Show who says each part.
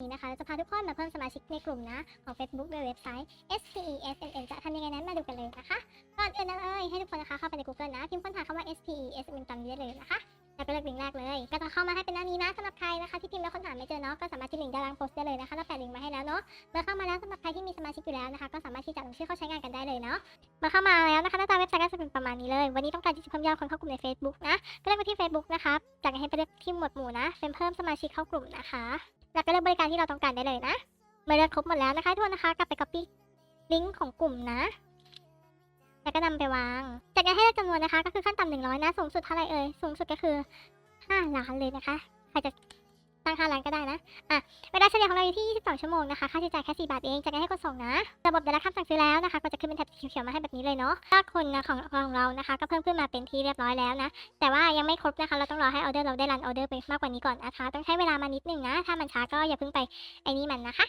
Speaker 1: นี้นะคะเราจะพาทุกคนมาเพิ่มสมาชิกในกลุ่มนะของ Facebook โดยเว็บไซต์ SPESMN จะทำยังไงนั้นมาดูกันเลยนะคะ ก่อนอื่นนะเอ้ยให้ทุกคนนะคะเข้าไปใน Google นะ พิมพ์ค้นหาคำว่า SPESMN ตามนี้ได้เลยนะคะ แล้วก็เลือกลิงก์แรกเลย ก็จะเข้ามาให้เป็นหน้านี้นะสำหรับใครนะคะที่พิมพ์แล้วค้นหาไม่เจอเนาะก็สามารถที่ลิงก์ด้านล่างโพสต์ได้เลยนะคะเราแปะลิงก์มาให้แล้วเนาะเมื่อเข้ามาแล้วสำหรับใครที่มีสมาชิกอยู่แล้วนะคะ ก็สามารถที่จะลงชื่อเข้าใช้งานกันได้เลยเนาะเมื่อเข้ามาแล้วนะคะหน้าตาเว็บไซต์ก็จะเป็นประมาณนี้เลย วันนี้ต้องการที่จะเพิ่มยอดคนเข้ากลุ่มใน Facebook นะก็เลือกไปที่ Facebook นะคะจากนั้นให้ไปเลือกที่หมวดหมู่นะเป็นเพิ่มสมาชิกเข้ากลุ่มนะคะ แล้วก็เลือกบริการที่เราต้องการได้เลยนะ เมื่อเลือกครบหมดแล้วนะคะทุกคนนะคะกลับไป copy ลิงก์ของกลุ่มนะ แล้วก็นำไปวาง จากนั้นให้เลือกจำนวนนะคะ ก็คือขั้นต่ำหนึ่งร้อยนะ สูงสุดเท่าไหร่เอ่ย สูงสุดก็คือห้าล้านเลยนะคะ ใครจะ ตั้งค่าล้านก็ได้นะอะเวลาเฉลี่ยของเราอยู่ที่ 22 ชั่วโมงนะคะ ค่าใช้จ่ายแค่ 4 บาทเองจากนั้นให้คนส่งนะ ระบบได้รับคำสั่งซื้อแล้วนะคะก็จะขึ้นเป็นแถบสีเขียวๆมาให้แบบนี้เลยเนาะถ้าคนนะของของเรานะคะ ก็เพิ่มขึ้นมาเป็นที่เรียบร้อยแล้วนะ แต่ว่ายังไม่ครบนะคะ เราต้องรอให้ออเดอร์เราได้รันออเดอร์ไปมากกว่านี้ก่อนนะคะ ต้องใช้เวลามานิดนึงนะ ถ้ามันช้าก็อย่าเพิ่งไปไอ้นี่มันนะคะ